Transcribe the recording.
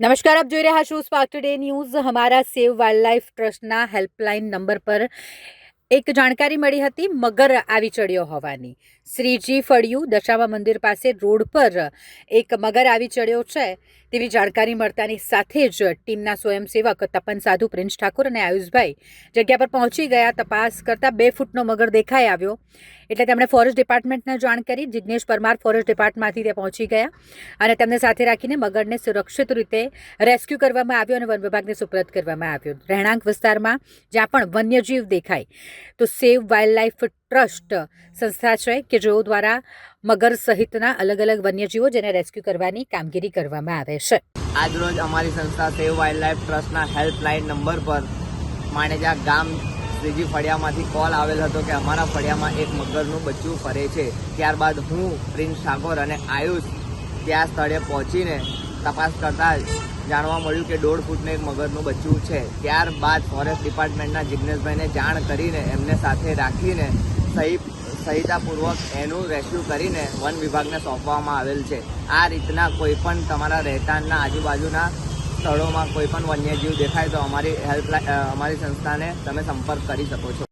નમસ્કાર, આપ જોઈ રહ્યા છો સ્પાર્ક ટુડે ન્યૂઝ અમારા સેવ વાઇલ્ડ લાઈફ ટ્રસ્ટના હેલ્પલાઇન નંબર પર એક જાણકારી મળી હતી, મગર આવી ચડ્યો હોવાની. શ્રીજી ફળિયું દશામા મંદિર પાસે રોડ પર એક મગર આવી ચડ્યો છે. તેવી જાણકારી મળતાની સાથે જ ટીમના સ્વયંસેવક તપન સાધુ પ્રિન્સ ઠાકોર અને આયુષભાઈ જગ્યા પર પહોંચી ગયા, તપાસ કરતા બે ફૂટનો મગર દેખાઈ આવ્યો. એટલે તેમણે ફોરેસ્ટ ડિપાર્ટમેન્ટને જાણ કરી જિજ્ઞેશ પરમાર ફોરેસ્ટ ડિપાર્ટમેન્ટમાંથી તે પહોંચી ગયા અને તેમને સાથે રાખીને મગરને સુરક્ષિત રીતે રેસ્ક્યુ કરવામાં આવ્યો અને વન વિભાગને સુપ્રત કરવામાં આવ્યો. રહેણાંક વિસ્તારમાં જ્યાં પણ વન્યજીવ દેખાય, તો સેવ વાઇલ્ડ લાઈફ ટ્રસ્ટ સંસ્થા છે કે જેઓ દ્વારા મગર સહિતના અલગ અલગ વન્યજીવો જેને રેસ્ક્યુ કરવાની કામગીરી કરવામાં આવે છે. આજરોજ અમારી સંસ્થા સેવ વાઇલ્ડ લાઈફ ટ્રસ્ટના હેલ્પલાઇન નંબર પર માણેજા ગામ શ્રીજી ફળિયામાંથી કોલ આવેલ હતો કે અમારા ફળિયામાં એક મગરનું બચ્ચું ફરે છે. ત્યારબાદ હું, પ્રિન્સ ઠાકોર અને આયુષ ત્યાં સ્થળે પહોંચીને તપાસ કરતા જાણવા મળ્યું કે દોઢ ફૂટનું એક મગરનું બચ્ચું છે. ત્યારબાદ ફોરેસ્ટ ડિપાર્ટમેન્ટના જિજ્ઞેશભાઈને જાણ કરીને એમને સાથે રાખીને સહી સહિતાપૂર્વક એનું રેસ્ક્યુ કરીને વન વિભાગને સોંપવામાં આવેલ છે. આ રીતના કોઈ પણ તમારા રહેઠાણના આજુબાજુના સ્થળોમાં કોઈ પણ વન્યજીવ દેખાય તો અમારી હેલ્પલાઇન અમારી સંસ્થાને તમે સંપર્ક કરી શકો છો.